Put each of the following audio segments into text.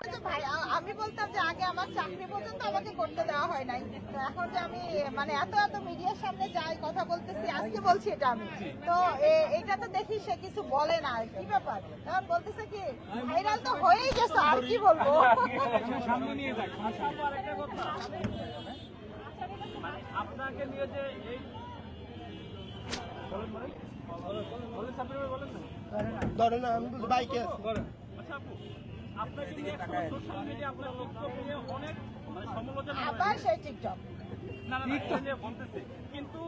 ভাই আমি বলতাম যে আগে আমার চাকরি পর্যন্ত আমাকে করতে দেওয়া হয় নাই। তো এখন যে আমি মানে এত এত মিডিয়ার সামনে যাই কথা বলতেছি আজকে বলছি এটা আমি। তো এ- এটা তো দেখি সে কিছু বলে না কি ব্যাপার? তখন বলতেছে কি ভাইরাল তো হয়েই গেছে আর কি বলব? সামনে নিয়ে যাক আরেকটা কথা মানে আপনাকে নিয়ে যে এই ধরে না আমি বাইকে আছি। আচ্ছা আপু। মানে আবার সেই টিকটক কিন্তু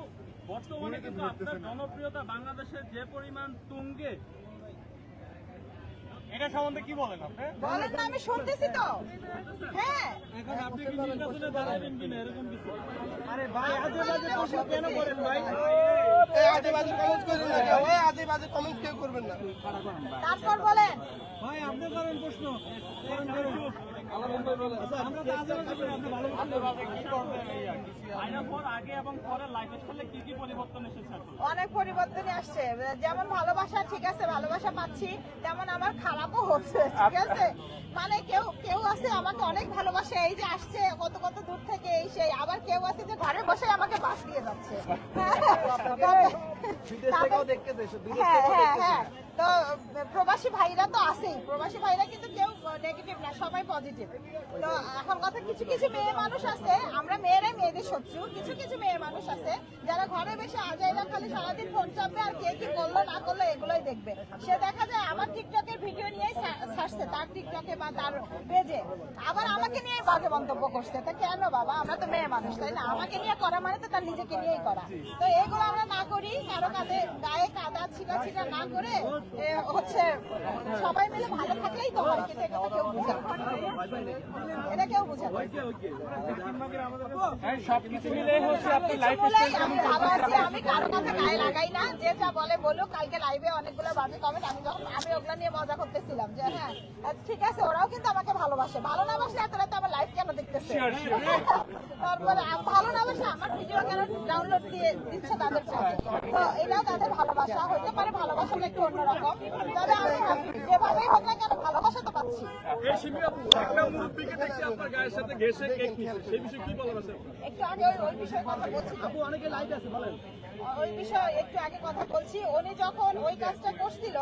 বর্তমানে কিন্তু আপনার জনপ্রিয়তা বাংলাদেশের যে পরিমাণ তুঙ্গে এটা সম্বন্ধে কি বলেন আপনি? বলেন না আমি শুনতেছি তো। হ্যাঁ। এখন আপনি কি নির্বাচনে দাঁড়াবেন কিনা এরকম কিছু? আরে ভাই আজে বাজে প্রশ্ন কেন করেন ভাই? এই আজে বাজে কমেন্ট করেন না কেউ আজে বাজে কমেন্ট কেউ করবেন না। তারপর বলেন। ভাই আপনি করেন প্রশ্ন। করেন করেন। পরিবর্তন অনেক পরিবর্তনই আসছে। যেমন ভালোবাসা ঠিক আছে, ভালোবাসা পাচ্ছি, তেমন আমার খারাপও হচ্ছে, ঠিক আছে? মানে কেউ কেউ আছে আমাকে অনেক ভালোবাসে এই যে আসছে কত কত দূর থেকে এই সেই আবার কেউ আছে যে ঘরে বসে আমাকে বাস দিয়ে যাচ্ছে। হ্যাঁ হ্যাঁ হ্যাঁ। তো প্রবাসী ভাইরা তো আছেই। প্রবাসী ভাইরা কিন্তু কেউ নেগেটিভ না সবাই পজিটিভ তো এখন কথা কিছু কিছু মেয়ে মানুষ আছে আমরা মেয়েরাই মেয়েদের শত্রু। কিছু কিছু মেয়ে মানুষ আছে। যারা ঘরে বসে আজাইরা খালি সারাদিন ফোন চাপবে আর কে কি করল, না করল, এগুলোই দেখবে। সে দেখা যায় আমার টিকটকের ভিডিও নিয়েই ছা- ছাড়ছে তার টিকটকে বা তার পেজে আবার আমাকে নিয়ে বাজে মন্তব্য করছে। তা কেন বাবা? আমরা তো মেয়ে মানুষ, তাই না? আমাকে নিয়ে করা মানে তো তার নিজেকে নিয়েই করা। তো এগুলো আমরা না করি, কারও কাঁধে গায়ে কাদা ছিটা ছিটা না করে হচ্ছে সবাই মিলে ভালো থাকলেই তো হয় কিন্তু এটা কেউ বুঝে এটা কেউ বুঝে হ্যাঁ, সবকিছু মিলে হচ্ছে আপনি লাইফ আমি ভালো আছি আমি কারও কথা গায়ে লাগাই না যে যা বলে বলুক কালকে লাইভে অনেকগুলো বাজে কমেন্ট আমি যখন আমি ওগুলা নিয়ে মজা করতেছিলাম যে হ্যাঁ ঠিক আছে ওরাও কিন্তু আমাকে ভালোবাসে। ভালো না বাসলে এত রাতে আমার লাইভ কেন দেখতেছে? তারপরে ভালো না বাসলে আমার ভিডিও কেন ডাউনলোড দিয়ে দিচ্ছে তাদের তো এটাও তাদের ভালোবাসা হইতে পারে ভালোবাসাটা একটু অন্যরকম তবে আমি যেভাবেই হোক না কেন ভালোবাসা তো পাচ্ছি? এই শিবির আপু একটা মুরব্বীকে দেখছি আপনার গায়ের সাথে ঘেসে কেক নিচ্ছে সেই বিষয়ে কি বলার আছে? একটু আগে ওই- ওই বিষয়ে কথা বলছি। তো। অনেকে লাইট আছে বলেন। ওই বিষয়ে একটু আগে কথা বলছি। উনি যখন ওই কাজটা করছিল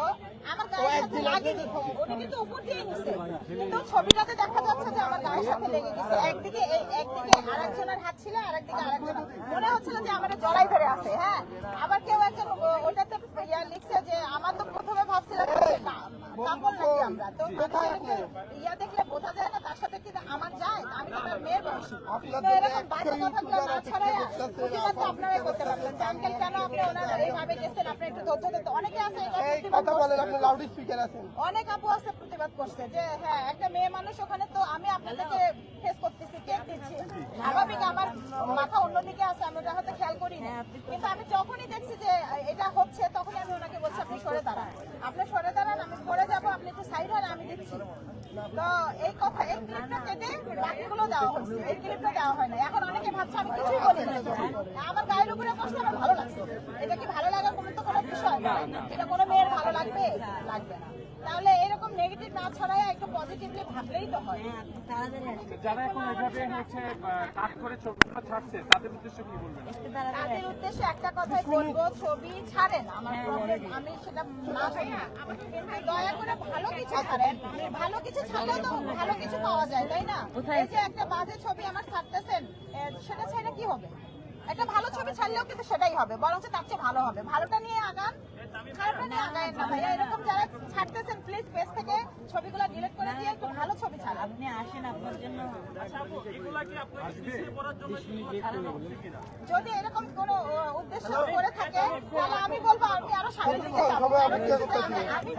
আমার গায়ের সাথে লাগেনি উনি কিন্তু উপর দিয়ে নিছে। কিন্তু ছবিটাতে দেখা যাচ্ছে যে আমার গায়ের সাথে লেগে গেছে। একদিকে এই একদিকে আরেকজনের হাত ছিল আরেকদিকে আরেকজন মনে হচ্ছিল যে আমার জড়াই ধরে আছে হ্যাঁ আবার কেউ একজন ও- ওটাতে ইয়া লিখছে যে আমার তো প্রথমে ভাবছিলাম যে কা- কাপড় নাকি আমরা তো মানুষের ইয়া দেখলে বোঝা যায় না তার সাথে কি আমার যায়? আমি তো মেয়ের বয়সী। এরকম বাজে কথাগুলো না ছড়ায় প্রতিবাদ তো আপনারাই করতে পারবেন। যে আঙ্কেল কেন আপনি ওনারা এইভাবে গেছেন আপনি একটু ধৈর্য ধরতে অনেকে আছে এটা এই প্রতিবাদ কথা বলেন আপনি লাউড স্পিকার আছেন। অনেক আপু আছে প্রতিবাদ করছে যে হ্যাঁ একটা মেয়ে মানুষ ওখানে তো আমি আপনাদেরকে ফেস করতেছি কেক দিচ্ছি। স্বাভাবিক আমার মাথা অন্যদিকে আছে আমি ওটা হয়তো খেয়াল করি না কিন্তু আমি যখনই দেখছি যে এটা হচ্ছে তখনই আমি ওনাকে বলছি আপনি সরে দাঁড়ান আপনি সরে দাঁড়ান আমি সরে যাব আপনি একটু সাইড হন আমি দিচ্ছি তো এই কথা, এই ক্লিপটা কেটে বাকিগুলো দেওয়া হয়েছে এই ক্লিপটা দেওয়া হয় না। এখন অনেকে ভাবছে, আমি কিছুই বলি আমার গায়ের উপরে বসতে আমার ভালো লাগছে। এটা কি ভালো লাগার কোনো তো কোনো বিষয় এটা কোনো মেয়ের ভালো লাগবে? লাগবে না। তাহলে এরকম নেগেটিভ না ছড়ায় একটু পজিটিভলি ভাবলেই তো হয়। যারা এখন এভাবে হচ্ছে কাট করে ছবিগুলো ছাড়ছে তাদের উদ্দেশ্যে কি বলবেন? তাদের উদ্দেশ্যে একটা কথাই বলব ছবি ছাড়েন। আমার প্রবলেম আমি সেটা না করি দয়া করে ভালো কিছু ছাড়েন। ভালো কিছু ছাড়লেও তো ভালো কিছু পাওয়া যায় তাই না? এই যে একটা বাজে ছবি আমার ছাড়তেছেন সেটা ছেড়ে কি হবে? একটা ভালো ছবি ছাড়লেও কিন্তু সেটাই হবে বরঞ্চ তার চেয়ে ভালো হবে। ভালোটা নিয়ে আগান এরকম যারা ছাড়তেছেন প্লিজ পেজ থেকে ছবিগুলো ডিলিট করে দিয়ে একটু ভালো ছবি ছাড়ান আপনি আসেন আপনার জন্য যদি এরকম কোনো উদ্দেশ্য করে থাকে তাহলে আমি বলব আমি আরও সামনে কি আমি-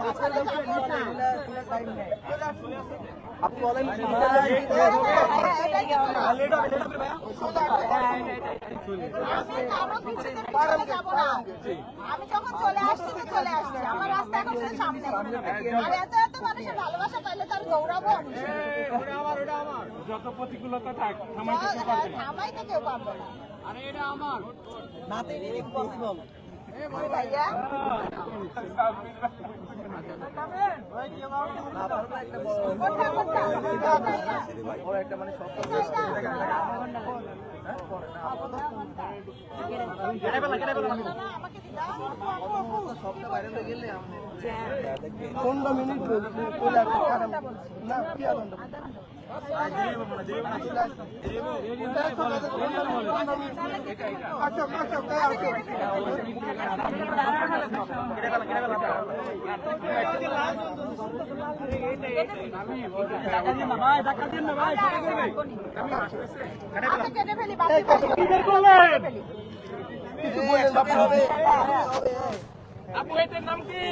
যখন চলে আসছি তো চলে আসছি। আমার রাস্তা এখন সামনে। আর এত এত মানুষের ভালোবাসা পাইলে তার গৌরবও যত প্রতিকূলতা থাক থামাইতে কেউ পারবে না। থামাইতে কেউ পারবে না। ভাইয়া কোনটা কোনটা আমাকে দিদা। পনেরো মিনিট বলে না কি আনন্দ আচ্ছা কিছু বলেন বাবা আপু এটার নাম কি?